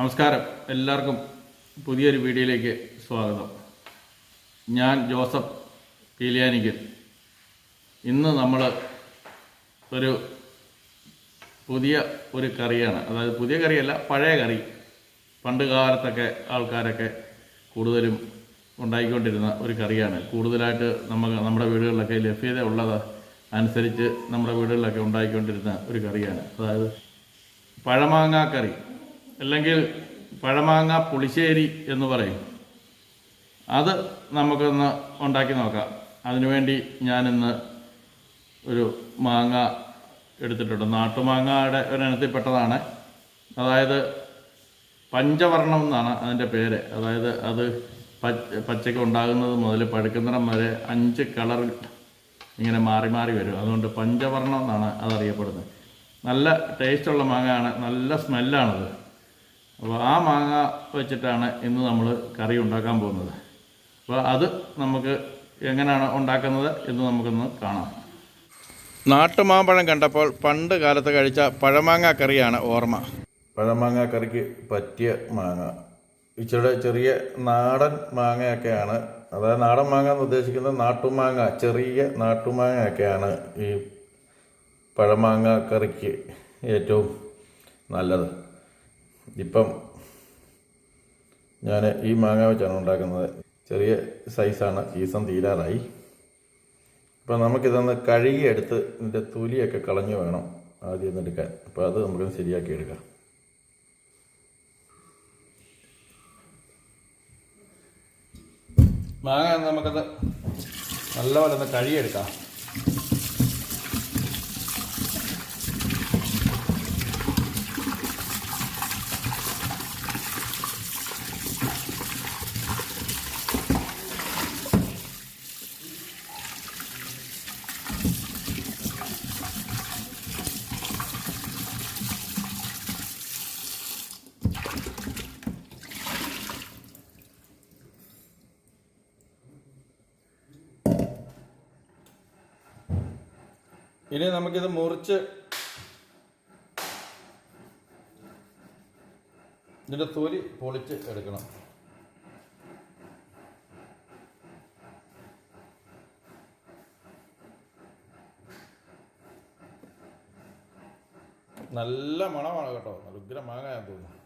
നമസ്കാരം. എല്ലാവർക്കും പുതിയൊരു വീഡിയോയിലേക്ക് സ്വാഗതം. ഞാൻ ജോസഫ് പീലിയാനിക്കൽ. ഇന്ന് നമ്മൾ ഒരു പുതിയ ഒരു കറിയാണ്. അതായത് പുതിയ കറിയല്ല പഴയ കറി. പണ്ട് കാലത്തൊക്കെ ആൾക്കാരൊക്കെ കൂടുതലും ഉണ്ടായിക്കൊണ്ടിരുന്ന ഒരു കറിയാണ്. കൂടുതലായിട്ട് നമുക്ക് നമ്മുടെ വീടുകളിലൊക്കെ ലഭ്യത ഉള്ളത് അനുസരിച്ച് നമ്മുടെ വീടുകളിലൊക്കെ ഉണ്ടായിക്കൊണ്ടിരുന്ന ഒരു കറിയാണ്. അതായത് പഴമാങ്ങ കറി. അല്ലെങ്കിൽ പഴമാങ്ങ പുളിശ്ശേരി എന്ന് പറയും. അത് നമുക്കൊന്ന് ഉണ്ടാക്കി നോക്കാം. അതിനുവേണ്ടി ഞാനിന്ന് ഒരു മാങ്ങ എടുത്തിട്ടുണ്ട്. നാട്ടുമാങ്ങയുടെ ഒരിനത്തിൽപ്പെട്ടതാണ് അതായത് പഞ്ചവർണം എന്നാണ് അതിന്റെ പേര്. അതായത് അത് പച്ച പച്ചയ്ക്ക് ഉണ്ടാകുന്നത് മുതൽ പഴുക്കുന്നിടം വരെ അഞ്ച് കളർ ഇങ്ങനെ മാറി മാറി വരും. അതുകൊണ്ട് പഞ്ചവർണം എന്നാണ് അതറിയപ്പെടുന്നത്. നല്ല ടേസ്റ്റുള്ള മാങ്ങയാണ്. നല്ല സ്മെല്ലാണത്. അപ്പോൾ ആ മാങ്ങ വെച്ചിട്ടാണ് ഇന്ന് നമ്മൾ കറി ഉണ്ടാക്കാൻ പോകുന്നത്. അപ്പോൾ അത് നമുക്ക് എങ്ങനെയാണ് ഉണ്ടാക്കുന്നത് എന്ന് നമുക്കൊന്ന് കാണാം. നാട്ടുമാമ്പഴം കണ്ടപ്പോൾ പണ്ട് കാലത്ത് കഴിച്ച പഴമാങ്ങ കറിയാണ് ഓർമ്മ. പഴമാങ്ങ കറിക്ക് പറ്റിയ മാങ്ങ. ഇച്ചിരി ചെറിയ നാടൻ മാങ്ങയൊക്കെയാണ്. അതായത് നാടൻ മാങ്ങ എന്ന് ഉദ്ദേശിക്കുന്നത് നാട്ടുമാങ്ങ ചെറിയ നാട്ടുമാങ്ങയൊക്കെയാണ് ഈ പഴമാങ്ങ കറിക്ക് ഏറ്റവും നല്ലത്. ഇപ്പം ഞാൻ ഈ മാങ്ങ വെച്ചാണ് ഉണ്ടാക്കുന്നത്. ചെറിയ സൈസാണ്. സീസൺ തീരാറായി. അപ്പം നമുക്കിതൊന്ന് കഴുകിയെടുത്ത് ഇതിന്റെ തുലിയൊക്കെ കളഞ്ഞു വേണം ആദ്യം എടുക്കാൻ. അപ്പോൾ അത് നമുക്കൊന്ന് ശരിയാക്കി എടുക്കാം. മാങ്ങ നമുക്കത് നല്ലപോലെ ഒന്ന് കഴുകിയെടുക്കാം. ഇനി നമുക്കിത് മുറിച്ച് ഇതിന്റെ തൊലി പൊളിച്ച് എടുക്കണം. നല്ല മണമാണ് കേട്ടോ. നല്ല ഉഗ്ര മാങ്ങയാൻ തോന്നുന്നു.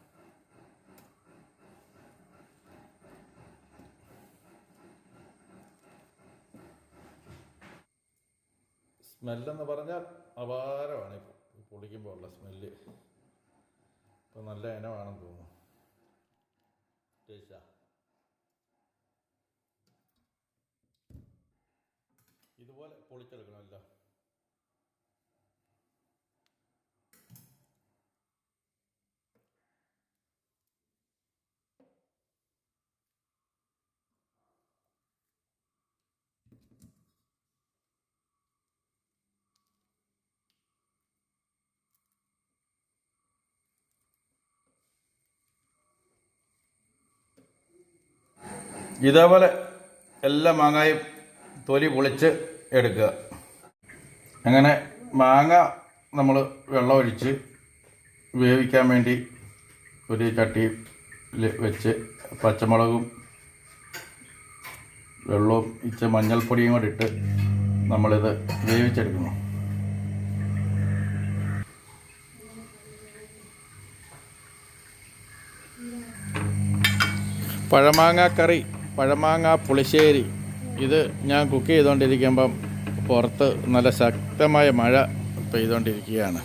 സ്മെല്ലെന്ന് പറഞ്ഞാൽ അപാരമാണ് ഇപ്പോൾ പൊളിക്കുമ്പോൾ ഉള്ള സ്മെല്ല്. ഇപ്പം നല്ല ഇനമാണെന്ന് തോന്നുന്നു. ടേസ്റ്റാ? ഇതുപോലെ പൊളിച്ചെടുക്കണമല്ലോ ഇതേപോലെ എല്ലാ മാങ്ങായും തൊലി പൊളിച്ച് എടുക്കുക. അങ്ങനെ മാങ്ങ നമ്മൾ വെള്ളമൊഴിച്ച് വേവിക്കാൻ വേണ്ടി ഒരു ചട്ടിയിൽ വെച്ച് പച്ചമുളകും വെള്ളവും ഇച്ച മഞ്ഞൾപ്പൊടിയും കൂടി ഇട്ട് നമ്മളിത് വേവിച്ചെടുക്കുന്നു. പഴമാങ്ങ കറി പഴമാങ്ങ പുളിശ്ശേരി ഇത് ഞാൻ കുക്ക് ചെയ്തുകൊണ്ടിരിക്കുമ്പം പുറത്ത് നല്ല ശക്തമായ മഴ പെയ്തുകൊണ്ടിരിക്കുകയാണ്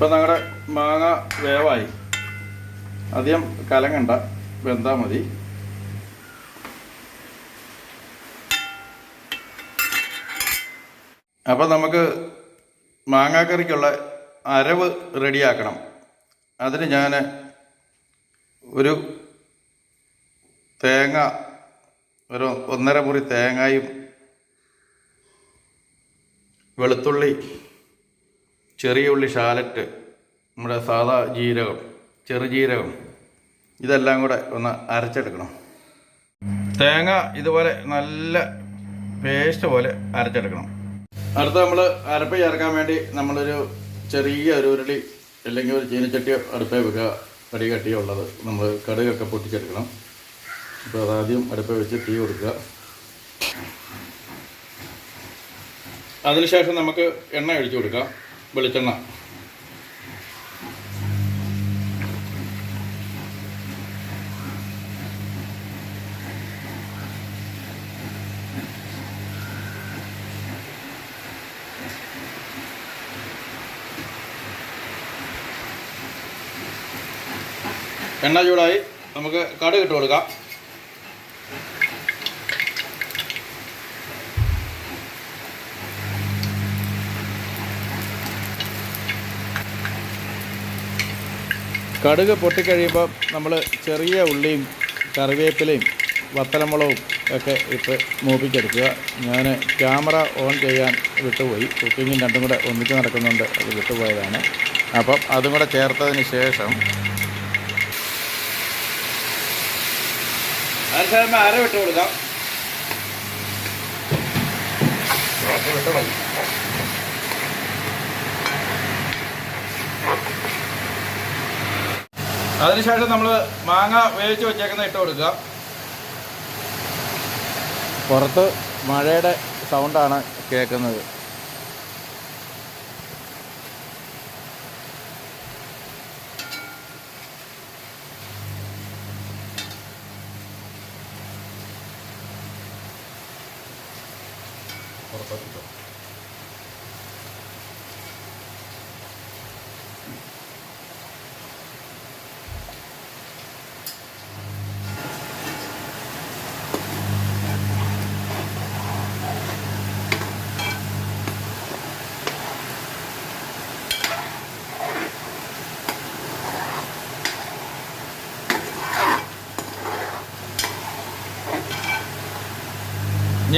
ഇപ്പം ഞങ്ങളുടെ മാങ്ങ വേവായി. അധികം കലങ്ങണ്ട. വെന്താൽ മതി. അപ്പം നമുക്ക് മാങ്ങാക്കറിക്കുള്ള അരവ് റെഡിയാക്കണം. അതിന് ഞാൻ ഒരു തേങ്ങ ഒരു ഒന്നര മുറി തേങ്ങയും വെളുത്തുള്ളി ചെറിയ ഉള്ളി ഷാലറ്റ് നമ്മുടെ സാധാ ജീരകം ചെറുജീരകം ഇതെല്ലാം കൂടെ ഒന്ന് അരച്ചെടുക്കണം. തേങ്ങ ഇതുപോലെ നല്ല പേസ്റ്റ് പോലെ അരച്ചെടുക്കണം. അടുത്ത നമ്മൾ അരപ്പ് ചേർക്കാൻ വേണ്ടി നമ്മളൊരു ചെറിയ ഒരു ഉരുളി അല്ലെങ്കിൽ ഒരു ചീനച്ചട്ടിയോ അടുപ്പേ വെക്കുക കടി കട്ടിയോ ഉള്ളത് നമ്മൾ കടുകൊക്കെ പൊട്ടിച്ചെടുക്കണം. അപ്പോൾ അതാദ്യം അടുപ്പേ വെച്ച് തീ കൊടുക്കുക. അതിനുശേഷം നമുക്ക് എണ്ണ ഒഴിച്ചു കൊടുക്കാം. വെളിച്ചെണ്ണ. എണ്ണ ചൂടായി. നമുക്ക് കടുക് ഇട്ട് കൊടുക്കാം. കടുക് പൊട്ടിക്കഴിയുമ്പോൾ നമ്മൾ ചെറിയ ഉള്ളിയും കറിവേപ്പിലയും വത്തലമുളകും ഒക്കെ ഇട്ട് മൂപ്പിച്ചെടുക്കുക. ഞാൻ ക്യാമറ ഓൺ ചെയ്യാൻ വിട്ടുപോയി. കുക്കിങ്ങും രണ്ടും കൂടെ ഒന്നിച്ച് നടക്കുന്നുണ്ട്. അത് വിട്ടുപോയതാണ്. അപ്പം അതും കൂടെ ചേർത്തതിന് ശേഷം അര വിട്ട് കൊടുക്കാം. അതിനുശേഷം നമ്മൾ മാങ്ങ വേവിച്ച് വെച്ചേക്കുന്ന ഇട്ട് കൊടുക്കുക. പുറത്ത് മഴയുടെ സൗണ്ടാണ് കേൾക്കുന്നത്. ഇനി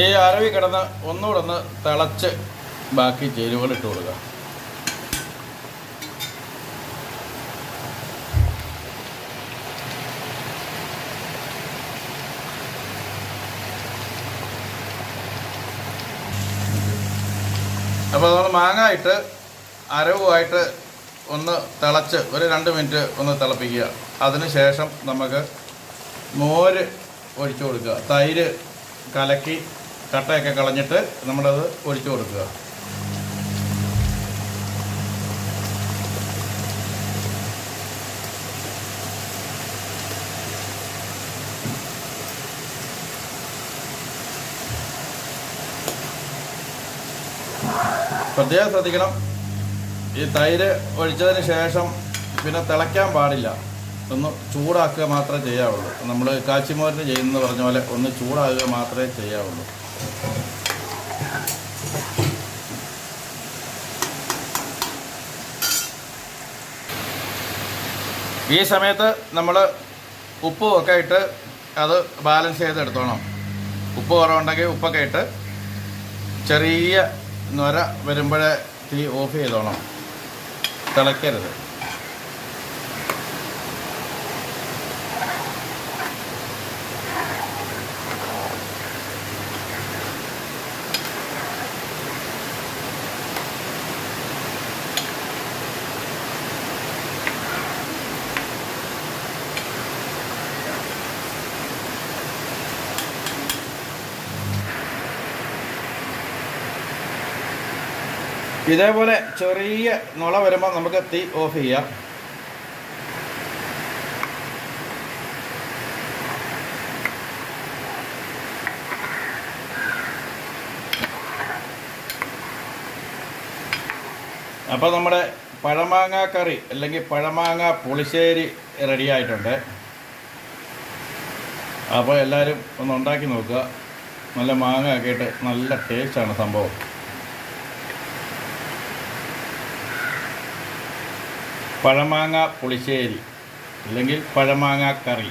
ഈ അരവി കിടന്ന് ഒന്നുകൂടെ ഒന്ന് തിളച്ച് ബാക്കി ചേരുവകൾ ഇട്ട് കൊടുക്കുക അപ്പോൾ നമ്മൾ മാങ്ങ ഇട്ട് അരവുമായിട്ട് ഒന്ന് തിളച്ച് ഒരു രണ്ട് മിനിറ്റ് ഒന്ന് തിളപ്പിക്കുക. അതിന് ശേഷം നമുക്ക് മോര് ഒഴിച്ചു കൊടുക്കുക. തൈര് കലക്കി കട്ടയൊക്കെ കളഞ്ഞിട്ട് നമ്മളത് ഒഴിച്ചു കൊടുക്കുക. പ്രത്യേകം ശ്രദ്ധിക്കണം. ഈ തൈര് ഒഴിച്ചതിന് ശേഷം പിന്നെ തിളയ്ക്കാൻ പാടില്ല. ഒന്ന് ചൂടാക്കുക മാത്രമേ ചെയ്യാവുള്ളൂ. നമ്മൾ കാച്ചിമോരിന് ചെയ്യുന്നത് പറഞ്ഞ പോലെ ഒന്ന് ചൂടാകുക മാത്രമേ ചെയ്യാവുള്ളൂ. ഈ സമയത്ത് നമ്മൾ ഉപ്പും ഒക്കെ ഇട്ട് അത് ബാലൻസ് ചെയ്ത് എടുത്തോണം ഉപ്പ് കുറവുണ്ടെങ്കിൽ ഉപ്പൊക്കെ ഇട്ട് ചെറിയ നൊര വരുമ്പോഴേ തീ ഓഫ് ചെയ്തോണം. തിളയ്ക്കരുത്. ഇതേപോലെ ചെറിയ നുള വരുമ്പോൾ നമുക്ക് തീ ഓഫ് ചെയ്യാം. അപ്പോൾ നമ്മുടെ പഴമാങ്ങ കറി അല്ലെങ്കിൽ പഴമാങ്ങ പുളിശ്ശേരി റെഡി ആയിട്ടുണ്ട്. അപ്പോൾ എല്ലാവരും ഒന്ന് ഉണ്ടാക്കി നോക്കുക. നല്ല മാങ്ങ ആക്കിയിട്ട് നല്ല ടേസ്റ്റാണ് സംഭവം. പഴമാങ്ങ പുളിശ്ശേരി അല്ലെങ്കിൽ പഴമാങ്ങ കറി.